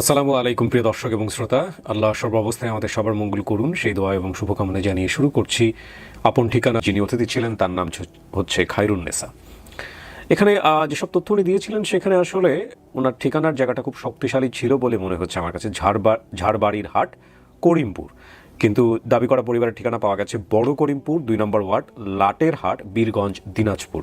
আসসালামু আলাইকুম, প্রিয় দর্শক এবং শ্রোতা। আল্লাহ সর্বাবস্থায় আমাদের সবার মঙ্গল করুন। সেই দোয়া এবং শুভকামনা জানিয়ে শুরু করছি। আপন ঠিকানা যিনি অতিথি ছিলেন, তার নাম হচ্ছে খায়রুন নেসা। এখানে যেসব তথ্য উনি দিয়েছিলেন, সেখানে আসলে ওনার ঠিকানার জায়গাটা খুব শক্তিশালী ছিল বলে মনে হচ্ছে আমার কাছে। ঝাড়বা, ঝাড়বাড়ির হাট, করিমপুর। কিন্তু দাবি করা পরিবারের ঠিকানা পাওয়া গেছে বড় করিমপুর, দুই নম্বর ওয়ার্ড, লাটের হাট, বীরগঞ্জ, দিনাজপুর।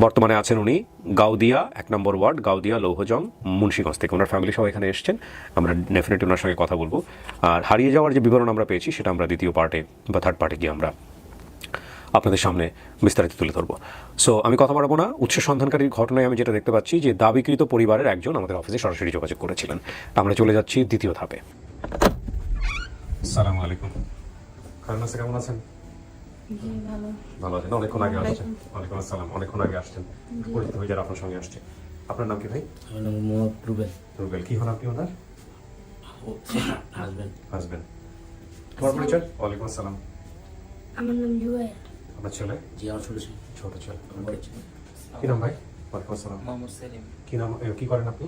বর্তমানে আছেন উনি গাউদিয়া এক নম্বর ওয়ার্ড গাউদিয়া লৌহজং মুন্সিগঞ্জ থেকে। ওনার ফ্যামিলি সহ এখানে এসছেন। আমরা ডেফিনেটলি ওনার সঙ্গে কথা বলব। আর হারিয়ে যাওয়ার যে বিবরণ আমরা পেয়েছি সেটা আমরা দ্বিতীয় পার্টে বা থার্ড পার্টে গিয়ে আমরা আপনাদের সামনে বিস্তারিত তুলে ধরবো। সো আমি কথা বাড়াবো না। উৎস সন্ধানকারীর ঘটনায় আমি যেটা দেখতে পাচ্ছি যে দাবিকৃত পরিবারের একজন আমাদের অফিসে সরাসরি যোগাযোগ করেছিলেন। আমরা চলে যাচ্ছি দ্বিতীয় ধাপে। সালাম আলাইকুম। কেমন আছেন? ভালো আছেন? অনেকক্ষণ আগে আসছেন। ওয়ালাইকুম আসসালাম। অনেকক্ষণ আগে আসছেন। পরিচিত হয়ে যারা আপনার সঙ্গে আসছে। আপনার নাম কি ভাই? আমার নাম মোহাম্মদ রুবেল। রুবেল। কি হন আপনি ওনার? হাজবেন্ড। হাজবেন্ড। তোমার পরিচয়? ওয়ালাইকুম আসসালাম। আমার নাম জুয়েল আপনার ছেলে? জি আমার ছোট ছিল। ছোট ছেলে। কি নাম ভাই? ওয়ালাইকুম আসসালাম। মোহাম্মদ সেলিম। কি নাম কি করেন আপনি?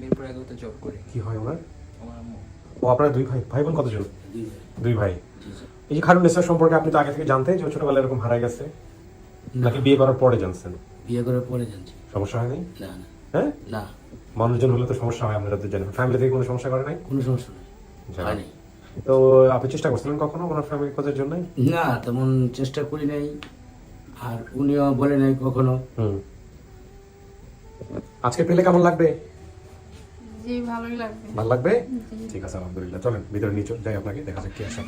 মিরপুর এগারোতে জব করি। কি হয় ওনার? আমার আম্মু। ও আপনার দুই ভাই। ভাই বোন কতজন? দুই ভাই। দুই এই যে খারুন নেসার সম্পর্কে আপনি তো আগে থেকে জানতেন যে ছোটবেলায় এরকম হারা গেছে। নাকি বিয়ে করার পরে জানছেন? বিয়ে করার পরে জানছি। সমস্যা হয়নি না না। হ্যাঁ? না। মানুষজন হলে তো সমস্যা হয় আপনারা তো জানেন। ফ্যামিলি থেকে কোনো সমস্যা করে নাই? কোনো সমস্যা নেই। তো আপনি চেষ্টা করছিলেন কখনো ওনার ফ্যামিলি খোঁজার জন্য? না তেমন চেষ্টা করি নাই। আর উনিও বলে নাই কখনো। হুম। আজকে পেলে কেমন লাগবে? জি ভালোই লাগবে। ভালো লাগবে? ঠিক আছে আলহামদুলিল্লাহ। চলেন ভিতরে নিচে যাই আপনাকে দেখা যাক কি আসে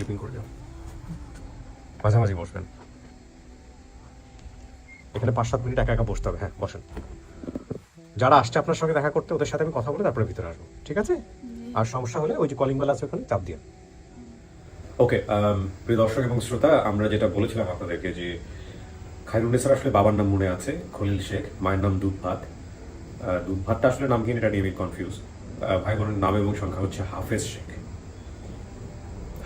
ক্লিপিং করে যাও মাঝামাঝি বসবেন। এখানে পাঁচ সাত মিনিট একা একা বসতে হবে হ্যাঁ বসেন। যারা আসছে আপনার সঙ্গে দেখা করতে ওদের সাথে আমি কথা বলে তারপরে ভিতরে আসব ঠিক আছে? আর সমস্যা হলে ওই যে কলিং বেল আছে ওখানে চাপ দিয়ে ওকে প্রিয় দর্শক এবং শ্রোতা আমরা যেটা বলেছিলাম আপনাদেরকে যে খাইরুন্নেসার আসলে বাবার নাম মনে আছে খলিল শেখ মায়ের নাম দুধ ভাত দুধ ভাতটা আসলে নাম কিনে এটা নিয়ে কনফিউজ ভাই বোনের নাম এবং সংখ্যা হচ্ছে হাফেজ শেখ।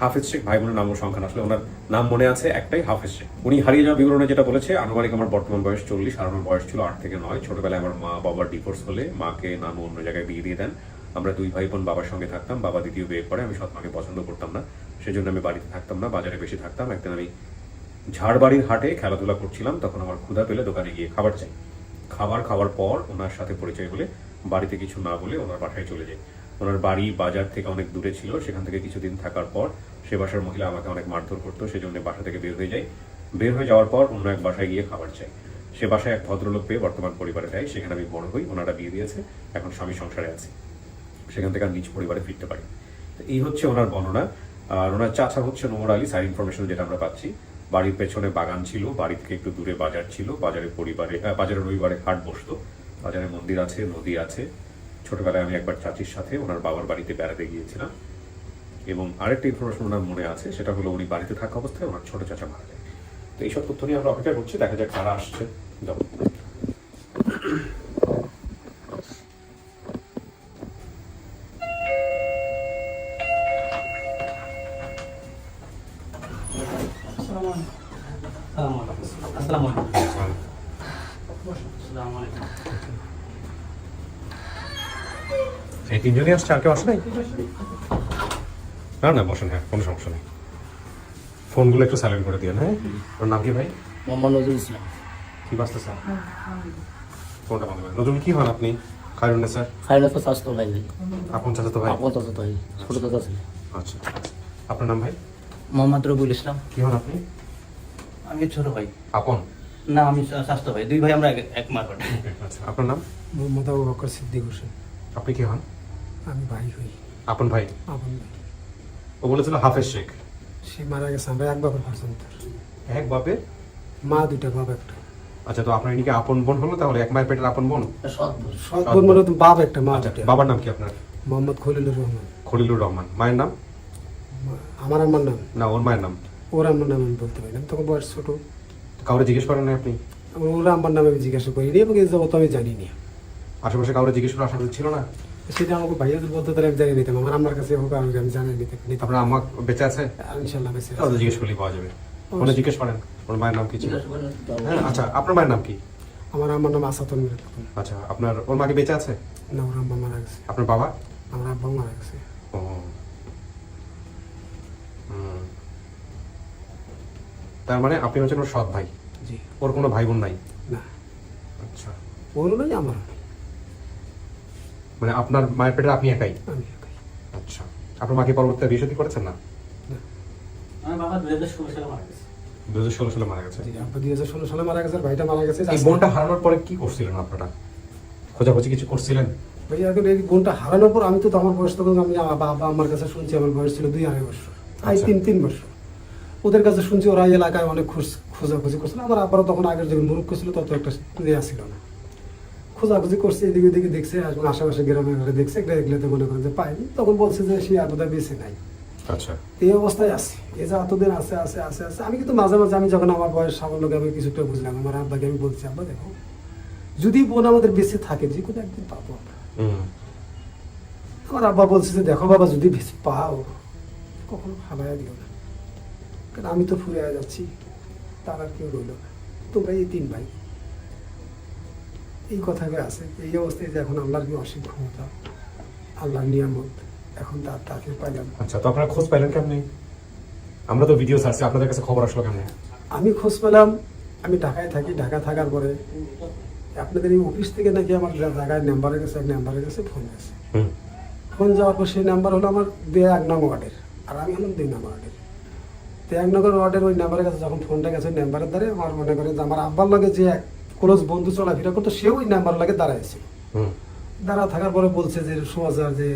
হাফেজ শেখ, ভাই বোনের নাম ও সংখ্যা আসলে ওনার নাম মনে আছে একটাই, হাফেজ শেখ। উনি হারিয়ে যাওয়া বিবরণে যেটা বলেছে, আনুমানিক আমার বর্তমান বয়স চল্লিশ, আর আমার বয়স ছিল আট থেকে নয়। ছোটবেলায় আমার মা বাবার ডিভোর্স হলে মাকে নাম অন্য জায়গায় বিয়ে দিয়ে দেন। আমরা দুই ভাই বোন বাবার সঙ্গে থাকতাম, বাবা দ্বিতীয় বিয়ে করে, আমি সৎ মাকে পছন্দ করতাম না। সেজন্য আমি বাড়িতে থাকতাম না, বাজারে বেশি থাকতাম। একদিন আমি ঝাড়বাড়ির হাটে খেলাধুলা করছিলাম, তখন আমার ক্ষুধা পেলে দোকানে গিয়ে খাবার চাই। খাবার খাওয়ার পর ওনার সাথে পরিচয় হলে, বাড়িতে কিছু না বলে ওনার বাসায় চলে যাই। ওনার বাড়ি বাজার থেকে অনেক দূরে ছিল, সেখান থেকে কিছুদিন থাকার পর সে বাসার মহিলা আমাকে অনেক মারধর করতো, সেজন্য বাসা থেকে বের হয়ে যাই। বের হয়ে যাওয়ার পর অন্য এক বাসায় গিয়ে খাবার চাই। সে বাসায় এক ভদ্রলোক পেয়ে বর্তমান পরিবারে দেয় সেখানে আমি বড় হই, ওনারা বিয়ে দিয়েছে, এখন স্বামী সংসারে আছি। সেখান থেকে আর নিজ পরিবারে ফিরতে পারি। এই হচ্ছে ওনার বর্ণনা। আর ওনার চাচা হচ্ছে নোমর আলী সাইড ইনফরমেশন যেটা আমরা পাচ্ছি। বাড়ির পেছনে বাগান ছিল, বাড়ি থেকে একটু দূরে বাজার ছিল, বাজারে পরিবারে বাজারে রবিবারে হাট বসতো। বাজারে মন্দির আছে, নদী আছে। ছোটবেলায় আমি একবার চাচির সাথে ওনার বাবার বাড়িতে বেড়াতে গিয়েছিলাম। এবং আরেকটা ইনফরমেশন ওনার মনে আছে সেটা হলো উনি বাড়িতে থাকা অবস্থায় ওনার ছোট চাচা মারা যায়। তো এইসব তথ্য নিয়ে আমরা অপেক্ষা করছি দেখা যাক কারা আসছে। যাও। আসসালামু আলাইকুম। এই তিনজনই আসছে আর কেউ আসে নাই? না না বসেন হ্যাঁ কোনো সমস্যা নেই। ফোনগুলো একটু সাইলেন্ট করে দিন হ্যাঁ? ওর নাম কি ভাই? মোহাম্মদ নজরুল ইসলাম। কি বাঁচতে স্যার? ফোনটা বন্ধ করেন। নতুন কি হন আপনি? খায়রুন্নে স্যার? স্বাস্থ্য ভাই। আপন চাচা ভাই? আপন ভাই ছোট চাচা ছিল আচ্ছা। আপনার নাম ভাই? মোহাম্মদ ইসলাম। কি হন আপনি? আমি ছোট ভাই। আপন? না আমি স্বাস্থ্য ভাই। দুই ভাই আমরা এক- আচ্ছা আপনার নাম? মোহাম্মদ আবু বকর সিদ্দিক হোসেন। আপনি কি হন? আমি ভাই হই। আপন ভাই? আপন ভাই। ও বলেছিল হাফেজ শেখ। সে মারা গেছে আমরা এক পর্যন্ত এক বাপে মা দুইটা বাপ একটা। আচ্ছা তো আপনার আপন বোন হলো তাহলে? এক মায়ের পেটের আপন বোন? সৎ বোন। মানে বাপ একটা মা আচ্ছা বাবার নাম কি আপনার? মোহাম্মদ খলিলুর রহমান। খলিলুর রহমান। মায়ের নাম? আমার আমার নাম। না ওর মায়ের নাম। ওর আমার নাম আমি বলতে পারি না তখন বয়স ছোট। কাউরে জিজ্ঞেস করেন না আপনি? ওর আমার নাম আমি জিজ্ঞাসা করিনি এবং এই জগৎ আমি জানি না আশেপাশে কাউরে জিজ্ঞেস করার আশা ছিল না? সেটা আমাকে ভাইয়া বলতে তাহলে আমি জানি নিতাম আমার আমার কাছে হোক আমি আমি জানি নিতে নিতাম আপনার বেঁচে আছে? ইনশাল্লাহ বেঁচে আছে। জিজ্ঞেস করলেই পাওয়া যাবে। জিজ্ঞেস করেন? ওর মায়ের নাম কি ছিল? হ্যাঁ আচ্ছা আপনার মায়ের নাম কি? আমার আমার নাম আসাতন মিরা তখন আচ্ছা আপনার ওর মাকে বেঁচে আছে? না ওর আব্বা মারা গেছে। আপনার বাবা? আমার আব্বাও মারা গেছে। ও। তার মানে আপনি হচ্ছেন ওর সৎ ভাই? জি। ওর কোনো ভাই বোন নাই? না। আচ্ছা। ওরও নয় আমারও নয় মানে আপনার মায়ের পেটে আপনি একাই? আমি একাই। আচ্ছা। আপনার মাকে পরবর্তীতে বিয়ে শাদী করেছেন না? আমার বাবা দুই হাজার ষোলো সালে মারা গেছে। দু হাজার ষোলো সালে মারা গেছে? জি দুই হাজার ষোলো সালে মারা গেছে ভাইটা মারা গেছে এই বোনটা হারানোর পরে কি করছিলেন আপনারা? খোঁজাখুঁজি কিছু করছিলেন? ভাই এখন এই বোনটা হারানোর পর আমি তো আমার বয়স তখন আমি বাবা আমার কাছে শুনছি আমার বয়স ছিল দুই আড়াই বছর। আই আচ্ছা। তিন তিন বছর। ওদের কাছে শুনছি ওরা এলাকায় অনেক খোঁজ- খোঁজাখুঁজি করছিল আমার আব্বারও তখন আগের যখন মুরুক্ষ ছিল তত একটা ইয়ে ছিল না। খোঁজাখুঁজি করছে এদিকে ওদিকে দেখছে এবং আশেপাশে গ্রামে ঘরে দেখছে দেখলে তো মনে করেন যে পাইনি তখন বলছে যে সে আর বোধহয় বেঁচে নাই। আচ্ছা। এই অবস্থায় আছে। এই যে এতদিন আছে আছে আছে আছে আমি কিন্তু মাঝে মাঝে আমি যখন আমার বয়স সামান্যকে আমি কিছুটা বুঝলাম আমার আব্বাকে আমি বলছি আব্বা দেখো যদি বোন আমাদের বেঁচে থাকে যে কোনো একদিন পাবো আমরা। আমার আব্বা বলছে যে দেখো বাবা যদি বেশি পাও কখনো হালায় দিও না। কারণ আমি তো ফুরে যাচ্ছি তার আর কেউ রইল না। তোমরা এই তিন ভাই। এই কথাটা আছে এই অবস্থায় যে এখন আল্লাহর কি অসীম ক্ষমতা আল্লাহর নিয়ামত এখন তার তাকে পাইলাম। আচ্ছা তো আপনারা খোঁজ পাইলেন কেমনি? আমরা তো ভিডিও ছাড়ছি আপনাদের কাছে খবর আসলো কেমনি? আমি খোঁজ পেলাম আমি ঢাকায় থাকি ঢাকা থাকার পরে আপনাদের এই অফিস থেকে নাকি আমার জায়গায় নাম্বারে গেছে এক নাম্বারে গেছে ফোন গেছে ফোন যাওয়ার পর সেই নাম্বার হলো আমার দুই এক নং ওয়ার্ডের। আর আমি হলাম দুই নম্বর ওয়ার্ডের। তো এক নম্বর ওয়ার্ডের ওই নাম্বারের কাছে যখন ফোনটা গেছে নাম্বারের দ্বারা আমার মনে করে যে আমার আব্বার লাগে যে এক ক্লোজ বন্ধু চলাফেরা করতো সেও ওই নাম্বার লাগে দাঁড়াইছে। দাঁড়া থাকার পরে বলছে যে সমাজার যে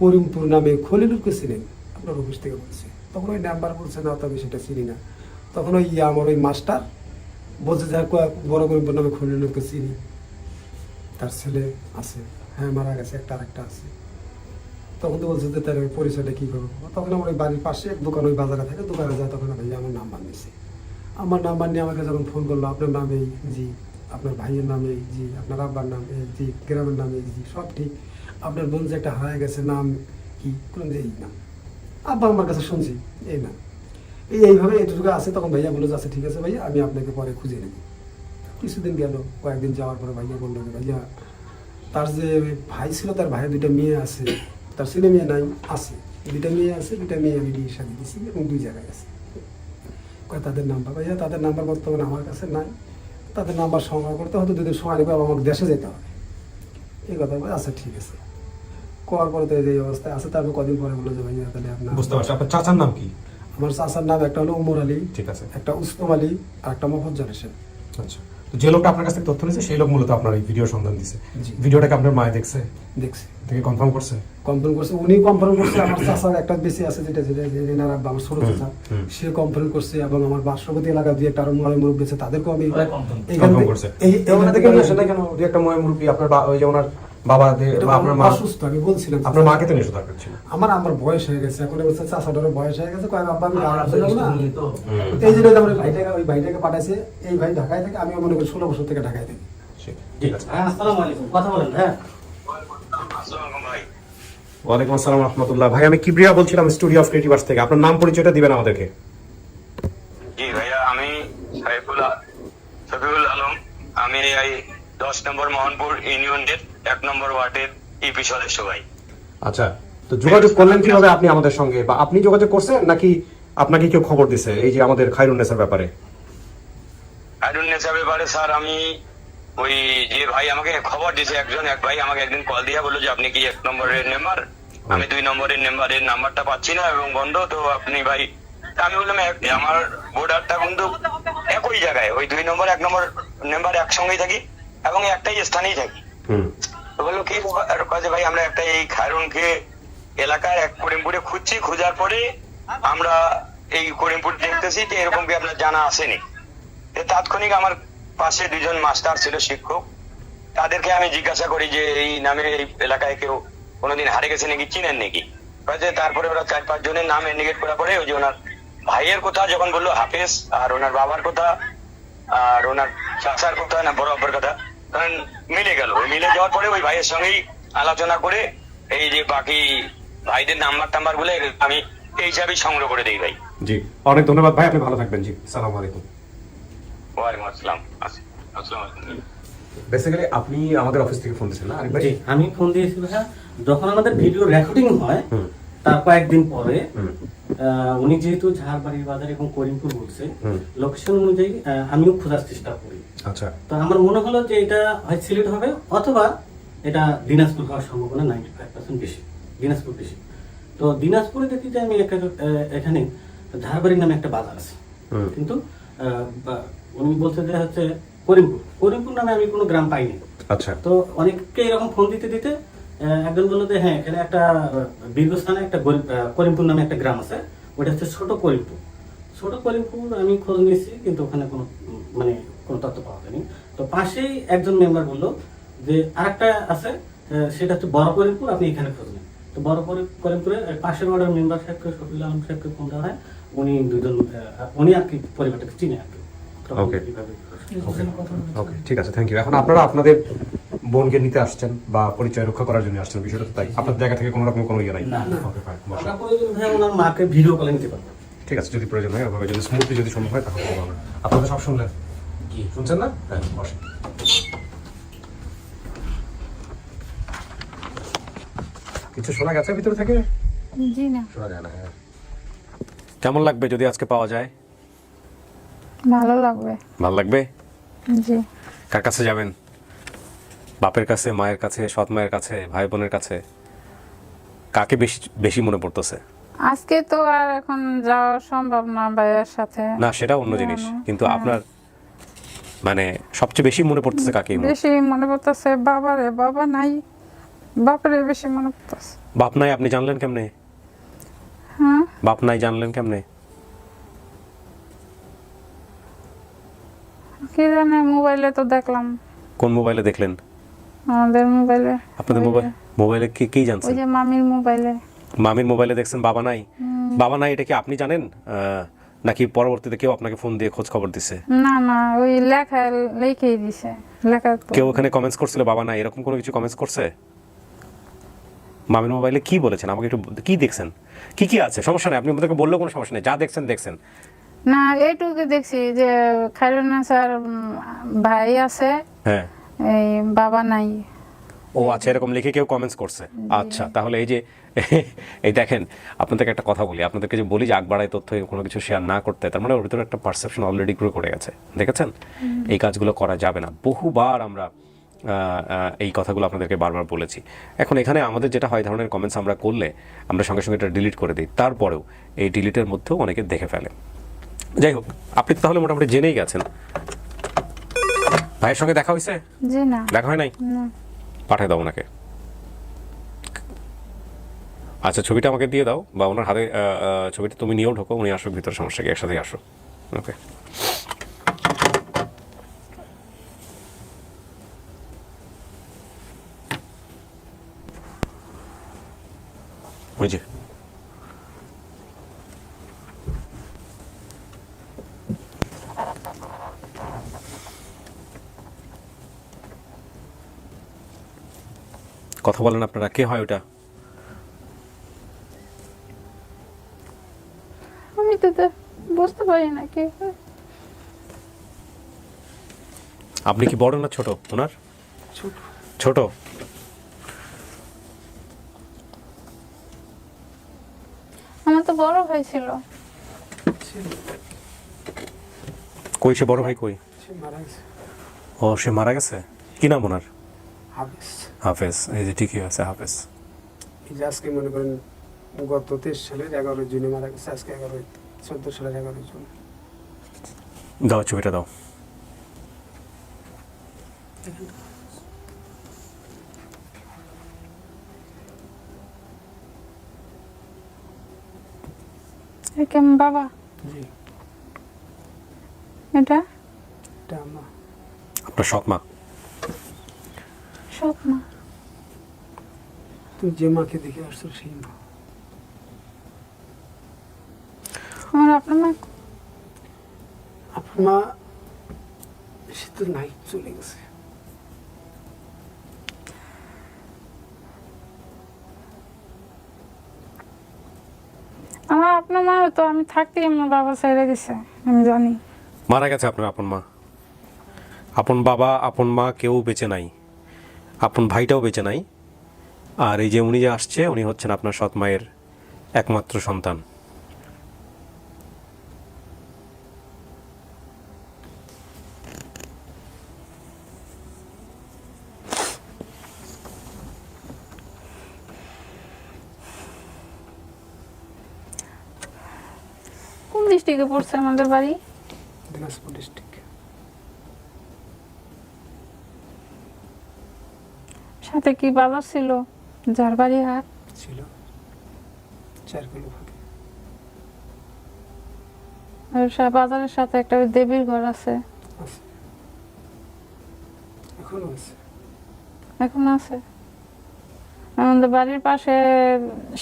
করিমপুর নামে খলিলুরকে চিনেন? আপনার অফিস থেকে বলছে। তখন ওই নাম্বার বলছে না তো আমি সেটা চিনি না। তখন ওই আমার ওই মাস্টার বলছে যে বড় করিমপুর নামে খলিলুরকে চিনি। তার ছেলে আছে। হ্যাঁ মারা গেছে একটা আরেকটা আছে। তখন তো বলছে যে তার পরিচয়টা কী করব? তখন আমার ওই বাড়ির পাশে এক দোকান ওই বাজারে থাকে দোকানে যায় তখন ভাই আমার নাম্বার নিয়েছে আমার নাম্বার নিয়ে আমাকে যখন ফোন করল, আপনার নাম জি, আপনার ভাইয়ের নাম জি, আপনার আব্বার নাম জি, গ্রামের নাম জি, সব ঠিক। আপনার বোন যে একটা হারায় গেছে, নাম কি? কোন যে এই নাম আব্বা আমার কাছে শুনছি, এই নাম এই এইভাবে এটুকু আছে, তখন ভাইয়া বলল যে আচ্ছা ঠিক আছে ভাইয়া, আমি আপনাকে পরে খুঁজে নেব। কিছুদিন গেল, কয়েকদিন যাওয়ার পরে ভাইয়া বলল ভাইয়া, তার যে ভাই ছিল, তার ভাইয়ের দুইটা মেয়ে আছে, তার ছেলে মেয়ে নাই, আছে। দুইটা মেয়ে আছে, দুইটা মেয়ে আমি বিয়ে সাথে দিয়েছি এবং দুই জায়গায় আছে। তাদের নাম্বার ভাইয়া তাদের নাম্বার বর্তমানে আমার কাছে নাই। তাদের নাম্বার সংগ্রহ করতে হয়তো দুদিন সময় আবার আমাকে দেশে যেতে হবে। এই কথা বলে আচ্ছা ঠিক আছে। করার পরে তো এই অবস্থায় আছে তারপর কদিন পরে বলে যে ভাইয়া তাহলে আপনার বুঝতে পারছি। আপনার চাচার নাম কি? আমার চাচার নাম একটা হলো উমর আলী ঠিক আছে। একটা উস্তম আলী আর একটা মোহাম্মদ হোসেন। আচ্ছা। তো যে লোকটা আপনার কাছ থেকে তথ্য নিয়েছে সেই লোক মূলত আপনার এই ভিডিও সন্ধান দিছে। ভিডিওটাকে আপনার মায়ে দেখছে? দেখছে। থেকে কনফার্ম করছে? কনফার্ম করছে। উনি কনফার্ম করছে আমার চাচার একটা বেশি আছে যেটা যেটা রেনার আব্বা আমার ছোট চাচা সে কনফার্ম করছে এবং আমার পার্শ্ববর্তী এলাকা দুই একটা আরও মরে মুরব্বী আছে তাদেরকেও আমি কনফার্ম করছে। এই এই ওনার থেকে থেকে নিয়ে আসেন না কেন দুই একটা ময় মুরব্বী আপনার ওই যে ওনার বাবা দে- এটা বা আপনার মা অসুস্থ আমি বলছিলাম। আপনার মাকে তো নিয়ে আসা আমার আমার বয়স হয়ে গেছে এখন বলছে চাচাটারও বয়স হয়ে গেছে কয়েক আব্বা আমি না। এই জন্য আমার ভাইটাকে ওই ভাইটাকে পাঠাইছে এই ভাই ঢাকায় থেকে আমি মনে করি ষোলো বছর থেকে ঢাকায় থাকি। ঠিক আছে। হ্যাঁ আসসালামু আলাইকুম কথা বলেন হ্যাঁ। ওয়ালাইকুম আসসালাম রহমতুল্লাহ। ভাই আমি কিবরিয়া বলছিলাম স্টুডিও অফ ক্রিয়েটিভার্স থেকে। আপনার নাম পরিচয়টা দিবেন আমাদেরকে। জি ভাইয়া আমি সাইফুল আ- আলম। আমি এই দশ নম্বর মোহনপুর ইউনিয়নের এক নম্বর ওয়ার্ডের ইপি সদস্য ভাই আচ্ছা তো যোগাযোগ করলেন কীভাবে আপনি আমাদের সঙ্গে? বা আপনি যোগাযোগ করছেন নাকি আপনাকে কেউ খবর দিছে? এই যে আমাদের খাইরুন্নেসার ব্যাপারে। আইডুন্নেসা ব্যাপারে স্যার আমি ওই যে ভাই আমাকে খবর দিয়েছে একজন এক ভাই আমাকে একদিন কল দিয়া বলল যে আপনি কি এক নম্বরের মেম্বার আমি দুই নম্বরের মেম্বারের নাম্বারটা পাচ্ছি না এবং বন্ধ তো আপনি ভাই আমি বললাম আমার বোর্ডারটা কিন্তু একই জায়গায় ওই দুই নম্বর এক নম্বর মেম্বার একসঙ্গেই থাকি? এবং একটাই স্থানেই থাকি। বলল কি? কাজে ভাই আমরা একটা এই খায়রনকে এলাকার এক করিমপুরে খুঁজছি। খোঁজার পরে আমরা এই করিমপুর দেখতেছি যে এরকম কি আপনার জানা আসেনি। তাৎক্ষণিক আমার পাশে দুজন মাস্টার ছিল শিক্ষক। তাদেরকে আমি জিজ্ঞাসা করি যে এই নামে এই এলাকায় কেউ কোনোদিন হারে গেছে নাকি? চিনেন নাকি? তারপরে ওরা চার পাঁচ জনের নাম ইন্ডিকেট করার পরে ওই যে ওনার ভাইয়ের কথা যখন বলল হাফেজ আর ওনার বাবার কথা আর ওনার চাচার কথা না বড় আব্বার কথা মিলে গেল। মিলে যাওয়ার পরে ওই ভাইয়ের সঙ্গেই আলোচনা করে এই যে বাকি ভাইদের নাম্বার টাম্বারগুলো আমি এই হিসাবেই সংগ্রহ করে দিই ভাই। জি। অনেক ধন্যবাদ ভাই আপনি ভালো থাকবেন। জি সালাম আলাইকুম। ওয়ালাইকুম আসসালাম। আস- আসসালামু আলাইকুম। বেসিক্যালি আপনি আমাদের অফিস থেকে ফোন দিয়েছেন না আমি ফোন দিয়েছি ভাইয়া। যখন আমাদের ভিডিও রেকর্ডিং হয়। তার কয়েকদিন পরে উনি যেহেতু ঝাড়বাড়ির বাজার এবং করিমপুর বলছে লোকেশন অনুযায়ী আমিও খোঁজার চেষ্টা করি। আচ্ছা। তো আমার মনে হলো যে এটা হয় সিলেট হবে অথবা এটা দিনাজপুর হওয়ার সম্ভাবনা নাইনটি ফাইভ পার্সেন্ট বেশি দিনাজপুর বেশি। তো দিনাজপুরে দেখি যে আমি এখানে ঝাড়বাড়ির নামে একটা বাজার আছে। কিন্তু উনি বলছে যে হচ্ছে করিমপুর। করিমপুর নামে আমি কোনো গ্রাম পাইনি। আচ্ছা। তো অনেককে এরকম ফোন দিতে দিতে একজন বলল যে হ্যাঁ এখানে একটা বীরগস্থানে একটা করিমপুর নামে একটা গ্রাম আছে। ওটা হচ্ছে ছোট করিমপুর। ছোট করিমপুর আমি খোঁজ নিয়েছি কিন্তু ওখানে কোনো মানে কোনো তথ্য পাওয়া যায়নি। তো পাশেই একজন মেম্বার বলল যে আরেকটা আছে সেটা হচ্ছে বড় করিমপুর আপনি এখানে খোঁজ নেন। তো বড় করি- করিমপুরে পাশের ওয়ার্ডের মেম্বার সাহেবকে শফিউল আলম সাহেবকে ফোন দেওয়া হয়। উনি দুজন উনি আর কি পরিবারটাকে চিনে আর কি। ওকে ঠিক আছে থ্যাংক ইউ এখন আপনারা আপনাদের বোনকে নিতে আসছেন বা পরিচয় রক্ষা করার জন্য আসছেন বিষয়টা তো তাই। আপনার জায়গা থেকে কোনো রকম কোনো ইয়ে নাই? হয় ওনার মাকে ভিডিও কলে নিতে পারব। ঠিক আছে যদি প্রয়োজন হয় ওভাবে যদি স্মুথলি যদি সম্ভব হয় তাহলে আপনারা সব শুনলেন? জি। শুনছেন না? হ্যাঁ বসেন কিছু শোনা গেছে ভিতর থেকে? জি না। শোনা যায় না হ্যাঁ। কেমন লাগবে যদি আজকে পাওয়া যায়? ভালো লাগবে। ভালো লাগবে? জি। কার কাছে যাবেন? বাপের কাছে মায়ের কাছে সৎ মায়ের কাছে ভাই বোনের কাছে কাকে বেশি বেশি মনে পড়তেছে? আজকে তো আর এখন যাওয়া সম্ভব না ভাইয়ের সাথে। না সেটা অন্য জিনিস। কিন্তু আপনার মানে সবচেয়ে বেশি মনে পড়তেছে কাকে বেশি মনে পড়তেছে বাবারে বাবা নাই। বাপরে বেশি মনে পড়তেছে। বাপ নাই আপনি জানলেন কেমনে? হ্যাঁ? বাপ নাই জানলেন কেমনে? কি জানে মোবাইলে তো দেখলাম। কোন মোবাইলে দেখলেন? আমাদের মোবাইলে। আপনাদের মোবাইল মোবাইলে কি কি ওই যে মামির মোবাইলে। মামির মোবাইলে দেখছেন বাবা নাই? বাবা নাই এটা কি আপনি জানেন? নাকি পরবর্তীতে কেউ আপনাকে ফোন দিয়ে খোঁজ খবর দিছে? না না ওই লেখা লিখেই দিছে লেখা কেউ ওখানে কমেন্টস করছিল বাবা নাই এরকম কোনো কিছু কমেন্টস করছে? মামির মোবাইলে কি বলেছেন? আমাকে একটু কি দেখছেন? কি কি আছে? সমস্যা নেই আপনি আমাদেরকে বললেও কোনো সমস্যা নেই যা দেখছেন দেখছেন। না এইটুকু দেখছি যে খাইরুন্না স্যার ভাই আছে। হ্যাঁ। এই বাবা নাই। ও আচ্ছা এরকম লিখে কেউ কমেন্টস করছে? আচ্ছা তাহলে এই যে এই দেখেন আপনাদেরকে একটা কথা বলি। আপনাদেরকে যে বলি যে আগ বাড়ায় তথ্য কোনো কিছু শেয়ার না করতে তার মানে ওর ভিতরে একটা পারসেপশন অলরেডি গ্রো করে গেছে। দেখেছেন? এই কাজগুলো করা যাবে না। বহুবার আমরা এই কথাগুলো আপনাদেরকে বারবার বলেছি। এখন এখানে আমাদের যেটা হয় ধরনের কমেন্টস আমরা করলে আমরা সঙ্গে সঙ্গে এটা ডিলিট করে দিই। তারপরেও এই ডিলিটের মধ্যেও অনেকে দেখে ফেলে। যাই হোক আপনি তো তাহলে মোটামুটি জেনেই গেছেন। ভাইয়ের সঙ্গে দেখা হয়েছে? জি না। দেখা হয় নাই? না। পাঠিয়ে দাও ওনাকে। আচ্ছা ছবিটা আমাকে দিয়ে দাও বা ওনার হাতে ছবিটা তুমি নিয়েও ঢোকো উনি আসুক ভিতরে সমস্যা কি একসাথে আসো ওকে। ওই যে। কথা বলেন আপনারা কে হয় ওটা? আমি তো তো বুঝতে পারি না কি আপনি কি বড় না ছোট ওনার? ছোট। ছোট? আমার তো বড় ভাই ছিল ছিল। কই সে বড় ভাই কই? সে মারা গেছে। ও সে মারা গেছে? কি নাম ওনার? হাফিজ। হাফেজ এই যে ঠিকই আছে হাফেজ। এই যে আজকে মনে করেন গত তেইশ সালের এগারো জুনে মারা গেছে আজকে এগারো চোদ্দ সালের এগারো জুন। দাও ছবিটা দাও। কেমন বাবা? জি। এটা? এটা আমার। আপনার সৎ মা। স্বপ্ন। তুমি যে মাকে দেখে আসছো সেই মা। আমার আপনার মা আপনার মা সে তো নাই চলে গেছে। আমার আপনার মা তো আমি থাকতেই আমার বাবা ছেড়ে গেছে আমি জানি। মারা গেছে আপনার আপন মা। আপন বাবা আপন মা কেউ বেঁচে নাই। আপন ভাইটাও বেঁচে নাই। আর এই যে উনি যে আসছে উনি হচ্ছেন আপনার সৎ মায়ের একমাত্র সন্তান। কোন ডিস্ট্রিক্টে পড়ছে আমাদের বাড়ি? দিনাজপুর ডিস্ট্রিক্ট সাথে কি বাজার ছিল? যার বাড়ি হাট ছিল। চার কিলো বাজারের সাথে একটা দেবীর ঘর আছে। আছে। এখনও আছে। এখন আছে? আমাদের বাড়ির পাশে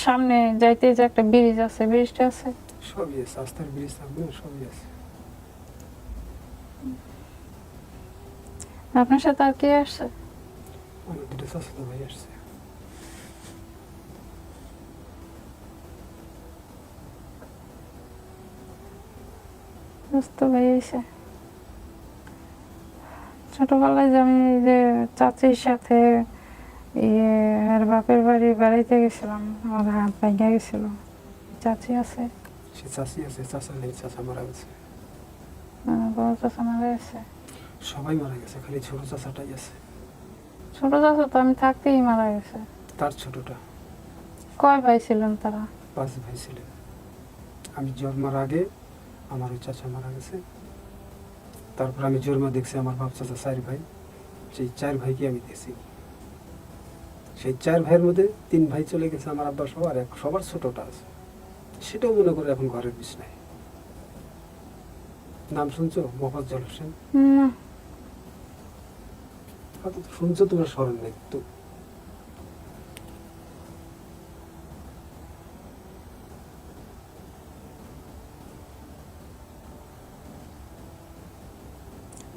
সামনে যাইতে যে একটা ব্রিজ আছে। ব্রিজটা আছে? সবই আছে। আস্থার ব্রিজ থাকবে সবই আছে। আপনার সাথে আর কে আসছে? চাচাতো ভাই আসছে বুঝতে পেরেছে ছোটবেলায় যে আমি যে চাচির সাথে ইয়ে আর বাপের বাড়ি বেড়াইতে গেছিলাম আমার হাত ভেঙে গেছিল। চাচি আছে? সে চাষি আছে চাষা নেই চাষা মারা গেছে। বড় চাচা মারা গেছে? সবাই মারা গেছে খালি ছোট চাষাটাই আছে। ছোট চাচা তো আমি থাকতেই মারা গেছে। তার ছোটটা? কয় ভাই ছিলেন তারা? পাঁচ ভাই ছিলেন। আমি জন্মার আগে আমার ওই চাচা মারা গেছে। তারপর আমি জন্ম দেখছি আমার বাপ চাচা চার ভাই। সেই চার ভাইকে আমি দেখছি। সেই চার ভাইয়ের মধ্যে তিন ভাই চলে গেছে আমার আব্বা সবার এক সবার ছোটটা আছে। সেটাও মনে করে এখন ঘরের বিছনায়। নাম শুনছো? মোফাজ্জল হোসেন? তো শুনছো তোমার স্মরণ নেই তো।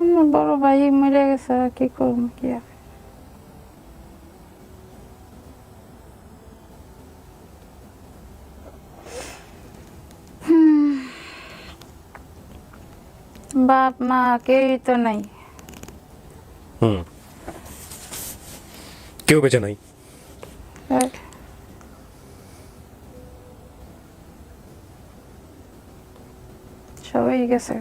আমার বড় ভাই মরে গেছে কি করব কি আর? বাপ মা কেউই তো নাই। হুম। কেউ বেঁচে নাই। সবাই গেছে।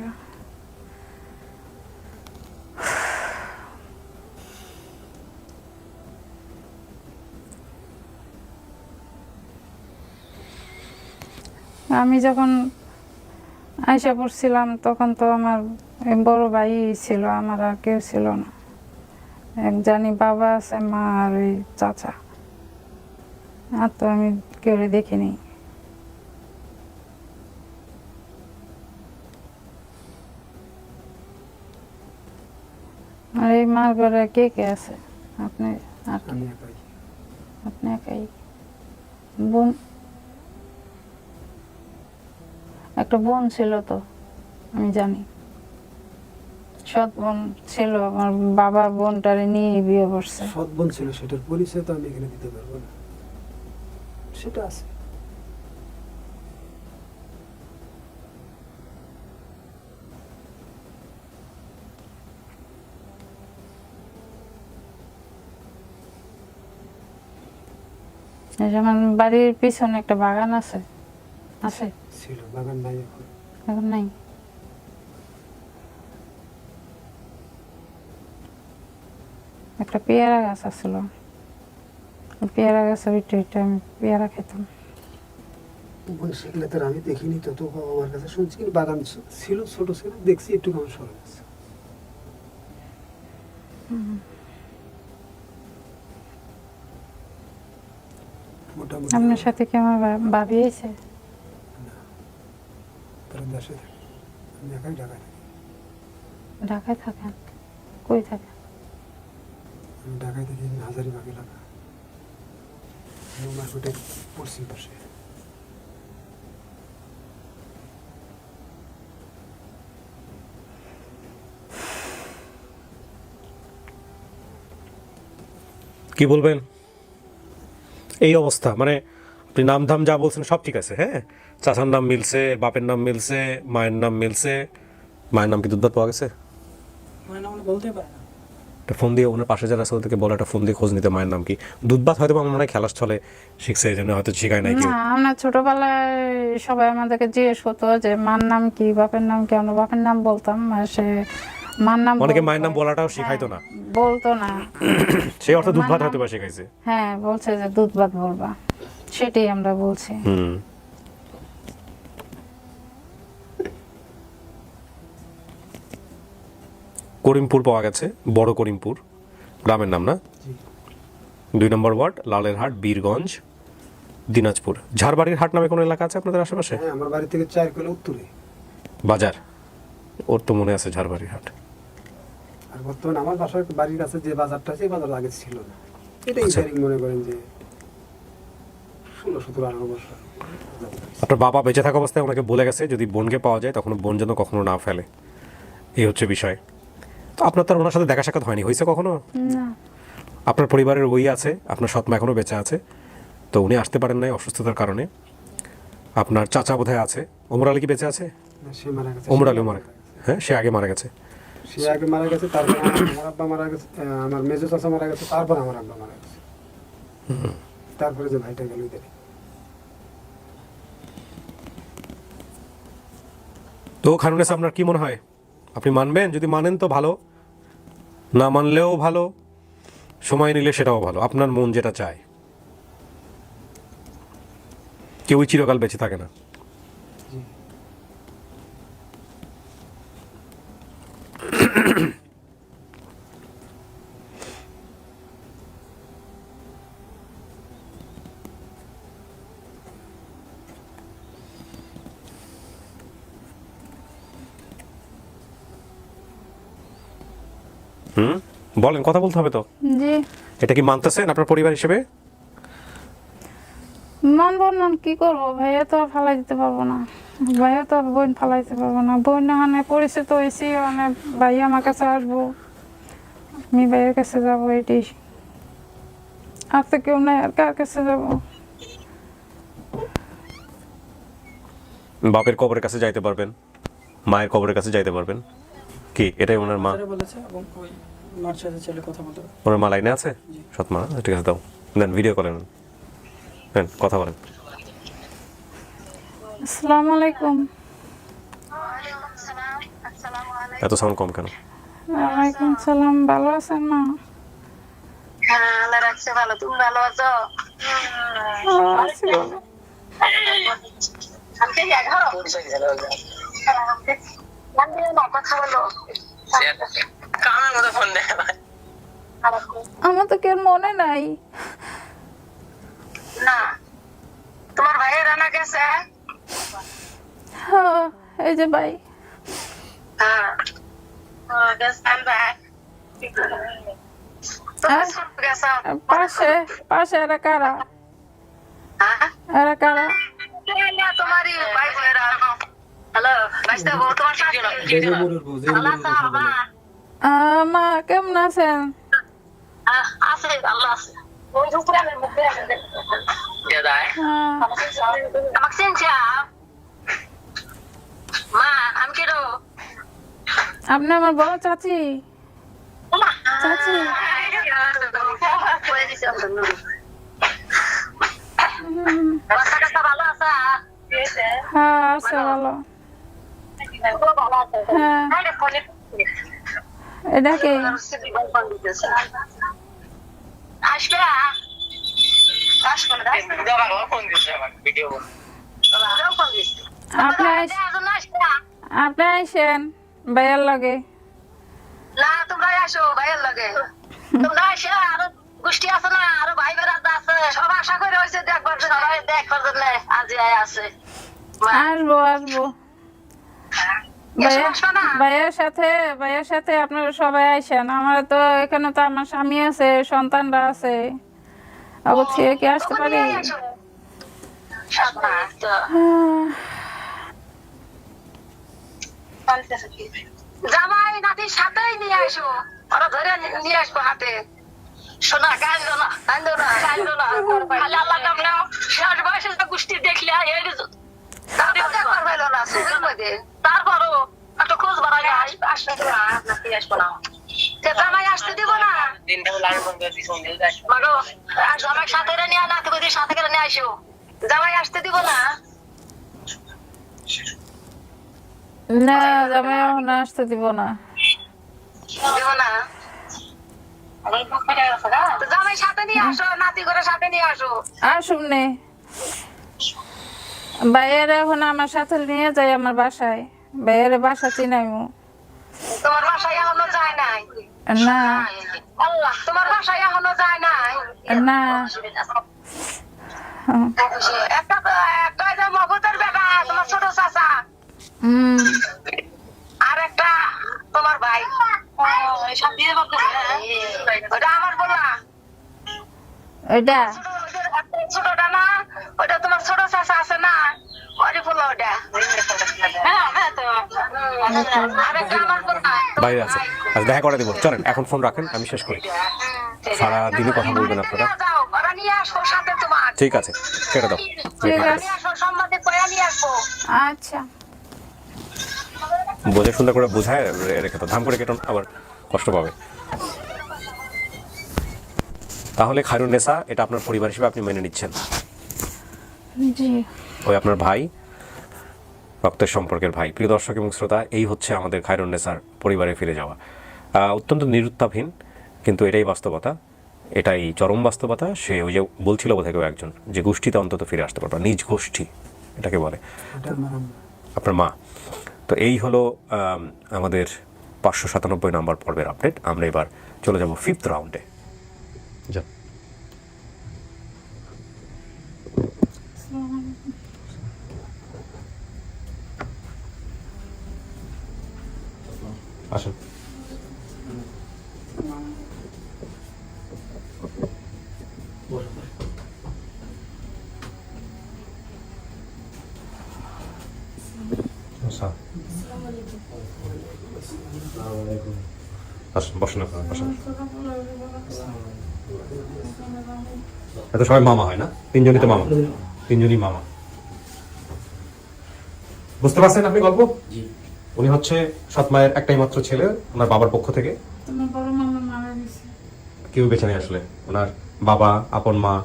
আমি যখন আয়সা পড়ছিলাম, তখন তো আমার বড় ভাই ছিল, আমার আর কেউ ছিল না। এক জানি বাবা আছে মা আর ওই চাচা। আর তো আমি কেউ দেখিনি। আর এই মার ঘরে কে কে আছে? আপনি আর একাই। আপনি একাই? বোন? একটা বোন ছিল তো আমি জানি। সৎ বোন ছিল আমার বাবা বোনটারে নিয়ে বিয়ে করছে। সৎ বোন ছিল সেটার পরিচয় তো আমি এখানে দিতে পারব না। সেটা আছে। যেমন বাড়ির পিছনে একটা বাগান আছে আছে? ছিল বাগান নাই এখন। এখন নাই? একটা পেয়ারা গাছ ওই পেয়ারা গাছের ওইটা ওইটা আমি পেয়ারা খেতাম। সেগুলো তো আমি দেখিনি তো তো আমার কাছে শুনছি বাগান ছিল ছোট ছিল দেখছি একটু স্মরণ আছে। মোটামুটি। আপনার সাথে কি আমার ভাবি থাকি। ঢাকায় থাকেন? কই থাকেন? আমি ঢাকায় থাকি হাজারিবাগ এলাকা পশ্চিম পাশে। কি বলবেন? এই অবস্থা মানে আপনি নাম ধাম যা বলছেন সব ঠিক আছে হ্যাঁ? চাচার নাম মিলছে বাপের নাম মিলছে মায়ের নাম মিলছে মায়ের নাম কি দুধ পাওয়া গেছে? মানে আমরা বলতে পারি না। একটা ফোন দিয়ে ওনার পাশে যারা আছে ওদেরকে বলে একটা ফোন দিয়ে খোঁজ নিতে মায়ের নাম কি? দুধ ভাত হয়তো আমার মনে হয় খেলার ছলে শিখছে এই জন্য হয়তো শিখায় নাই কেউ। আমরা ছোটবেলায় সবাই আমাদেরকে জিজ্ঞেস করতো যে মার নাম কি? বাপের নাম কি? আমরা বাপের নাম বলতাম সে মার নাম অনেকে মায়ের নাম বলাটাও শিখাইতো না। বলতো না। সেই অর্থ দুধ ভাত হয়তো বা শিখাইছে। হ্যাঁ বলছে যে দুধ ভাত বলবা। সেটাই আমরা বলছি। হুম। করিমপুর পাওয়া গেছে বড় করিমপুর গ্রামের নাম না? দুই নম্বর ওয়ার্ড লালেরহাট বীরগঞ্জ দিনাজপুর। ঝাড়বাড়ির হাট নামে কোনো এলাকা আছে আপনাদের আশেপাশে? হ্যাঁ আমার বাড়ি থেকে চার কিলো উত্তরে। বাজার? ওর তো মনে আছে ঝাড়বাড়ির হাট। আর বর্তমানে আমার বাসার বাড়ির কাছে যে বাজারটা আছে এই বাজার আগে ছিল না। এটাই আচ্ছা। ইদারিং মনে করেন যে ষোলো সতেরো আঠারো বছর আপনার বাবা বেঁচে থাকা অবস্থায় ওনাকে বলে গেছে যদি বোনকে পাওয়া যায় তখন বোন যেন কখনো না ফেলে। এই হচ্ছে বিষয়। তো আপনার তার ওনার সাথে দেখা সাক্ষাৎ হয়নি। হয়েছে কখনো? আপনার পরিবারের ওই আছে আপনার সৎমা এখনও বেঁচে আছে তো উনি আসতে পারেন নাই অসুস্থতার কারণে। আপনার চাচা বোধহয় আছে। ওমর আলী কি বেঁচে আছে? ওমর আলী মারা হ্যাঁ সে আগে মারা গেছে। সে আগে মারা গেছে তারপর আমার আব্বা মারা গেছে আমার মেজো চাচা মারা গেছে তারপর আমার আব্বা মারা গেছে। তারপরে যে ভাইটা গেল তো খানুনেস আপনার কি মনে হয়? আপনি মানবেন? যদি মানেন তো ভালো। না মানলেও ভালো, সময় নিলে সেটাও ভালো, আপনার মন যেটা চায়। কেউই চিরকাল বেঁচে থাকে না হুম বলেন কথা বলতে হবে তো? জি। এটা কি মানতেছেন আপনার পরিবার হিসেবে? মানবো না কি করব? ভাইয়া তো আর ফালাই দিতে পারব না। ভাইয়া তো বোন ফালাই দিতে পারব না। বোন এখানে পরিচিত হয়েছি মানে ভাইয়া আমার কাছে আসব। আমি ভাইয়ের কাছে যাব এটি। আর তো কেউ নাই আর কার কাছে যাব? বাপের কবরের কাছে যাইতে পারবেন মায়ের কবরের কাছে যাইতে পারবেন। কি এটাই ওনার মা? বলেছে এবং ওই সাথে চলে কথা বলতে ওনার মা লাইনে আছে? সৎ মা ঠিক আছে দাও। দেন ভিডিও কলেন নেন কথা বলেন। আসসালামু আলাইকুম। এত সাউন্ড কম কেন? ওয়ালাইকুম সালাম ভালো আছেন মা? হ্যাঁ আল্লাহ রাখছে ভালো। তুমি ভালো আছো? ও, আছি ভালো। কথা বলো কানের মধ্যে ফোন দেয় আমার তো কেউ মনে নাই। না তোমার ভাইয়ের রান্না গেছে? হ্যাঁ, এই যে ভাই। হ্যাঁ। ছোট গেছো। পাশে পাশে এরা কারা? হ্যাঁ? এরা কারা? তোমারই ভাই বোনেরা। হ্যালো তোমার সাথে মা কেমন আছেন? আছে আল্লাহ আছে। হ্যাঁ, আমাকে চিনছে মা আমি কেন আপনি আমার বড় চাচি। চাচি। ভালো আছে হ্যাঁ আছে ভালো। হ্যাঁ। এটা কি? আসবে আসবে আপনি আইস- ভাইয়ার লাগে। না তোমরা আসো ভাইয়ের লগে। তোমরা আসো আরও গোষ্ঠী আছে না আরও ভাই বেড়াতে আছে। সব আশা করে হয়েছে দেখবার সবাই দেখবার জন্য আজি আয় আছে। আসব আসব। ভাইয়ের সাথে ভাইয়ের সাথে আপনারা সবাই আইসেন। আমার তো এখানে তো আমার স্বামী আছে সন্তানরা আছে। ছেড়ে কি আসতে পারি? জামাই নাতির সাথেই নিয়ে আসো ওরা ধরে নিয়ে আসব হাতে। শোনা কান্দো না কান্দো না কান্দো না। খালি আল্লাহ নাম নাও। শেষ বয়সে গোষ্ঠী দেখলে তারপরও একটা খোঁজ বাড়া যায়, আসতে না, নাতি আসব না। জামাই আসতে দিব না মাগো, জামাই সাথে নিয়ে নাতি বুঝি সাথে করে নিয়ে আসো জামাই আসতে দিব না না জামাই আসতে দিব না দিব না জামাই সাথে নিয়ে আসো নাতি করে সাথে নিয়ে আসো আসুন নে বাইরে এখন আমার সাথে নিয়ে যাই আমার বাসায়। বাইরে বাসা চিনাইমু। তোমার বাসায় এখনও যায় নাই? না। আল্লাহ তোমার বাসায় এখনও যায় নাই? না। একটা একটা যে মগতের বেটা তোমার ছোট চাচা। হুম। আর একটা তোমার ভাই। ওটা আমার বলা। ওইটা? ছোটটা না ওটা তোমার ছোট চাচা আছে না হ্যাঁ হ্যাঁ বাইরে আছে। আচ্ছা দেখা করে দিব। চলেন এখন ফোন রাখেন আমি শেষ করি। সারা দিনই কথা বলবেন আপনারা। ঠিক আছে কেটে দাও। আচ্ছা। বোঝে সুন্দর করে বোঝায় রেখে তো ধাম করে কেটন আবার কষ্ট পাবে। তাহলে খায়রুন নেসা এটা আপনার পরিবার হিসেবে আপনি মেনে নিচ্ছেন। জি। ওই আপনার ভাই রক্তের সম্পর্কের ভাই। প্রিয় দর্শক এবং শ্রোতা এই হচ্ছে আমাদের খায়রুন নেসার পরিবারে ফিরে যাওয়া। অত্যন্ত নিরুত্তাপহীন কিন্তু এটাই বাস্তবতা। এটাই চরম বাস্তবতা। সে ওই যে বলছিল বোধহয় কেউ একজন যে গোষ্ঠীতে অন্তত ফিরে আসতে পারবে নিজ গোষ্ঠী এটাকে বলে। আপনার মা। তো এই হলো আমাদের পাঁচশো সাতানব্বই নম্বর পর্বের আপডেট। আমরা এবার চলে যাব ফিফথ রাউন্ডে যা আসুন আসুন বসুন আপনারা বসুন এত সবাই মামা হয় না? তিনজনই তো মামা। তিনজনই মামা। বুঝতে পারছেন আপনি গল্প? উনি হচ্ছে সৎ মায়ের একটাই মাত্র ছেলে ওনার বাবার পক্ষ থেকে। তোমার বড় মামা মারা গেছে। কেউ বেঁচে নেই আসলে। ওনার বাবা আপন মা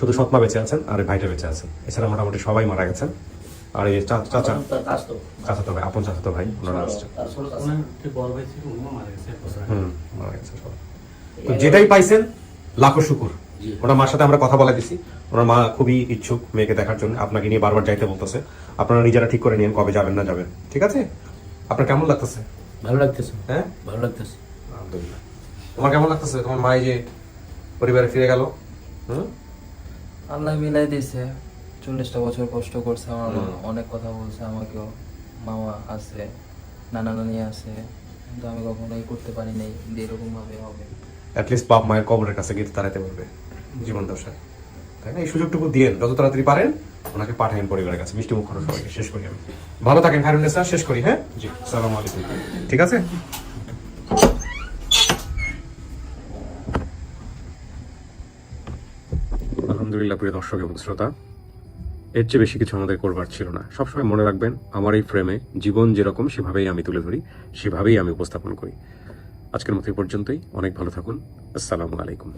শুধু সৎ মা বেঁচে আছেন আর এই ভাইটা বেঁচে আছেন এছাড়া মোটামুটি সবাই মারা গেছেন। আর এই চা- চাচা? চাচাতো ভাই। আপন চাচাতো ভাই ওনারা। হুম মারা গেছে। যেটাই পাইছেন লাখো শুকুর। ওনার মার সাথে আমরা কথা বলে দিছি। ওনার মা খুবই ইচ্ছুক মেয়েকে দেখার জন্য। আপনাকে নিয়ে বারবার যাইতে বলতেছে। আপনারা নিজেরা ঠিক করে নিন কবে যাবেন না যাবেন। ঠিক আছে? আপনার কেমন লাগতেছে? ভালো লাগতেছে। হ্যাঁ? ভালো লাগতেছে। আলহামদুলিল্লাহ। তোমার কেমন লাগতেছে? তোমার মা যে পরিবারে ফিরে গেল? হুম? আল্লাহ মিলাই দিয়েছে। চল্লিশটা বছর কষ্ট করছে আমার মা। অনেক কথা বলছে আমাকেও। মামা আছে নানা নানি আছে। কিন্তু আমি কখনোই করতে পারি নাই। যে এরকম ভাবে হবে। অ্যাটলিস্ট বাপ মায়ের কবরের কাছে গিয়ে পারবে জীবন দশায় তাই না? এই সুযোগটুকু দিয়েন যত তাড়াতাড়ি পারেন, ওনাকে পরিবারের কাছে। মিষ্টি মুখ সবাইকে, শেষ করি আমি। ভালো থাকেন স্যার শেষ করি হ্যাঁ? জি সালাম আলাইকুম। ঠিক আছে? আলহামদুলিল্লাহ, প্রিয় দর্শক এবং শ্রোতা, এর চেয়ে বেশি কিছু আমাদের করবার ছিল না। সবসময় মনে রাখবেন, আমার এই ফ্রেমে জীবন যেরকম, সেভাবেই আমি তুলে ধরি, সেভাবেই আমি উপস্থাপন করি। আজকের মতো পর্যন্তই। অনেক ভালো থাকুন। আসসালামু আলাইকুম।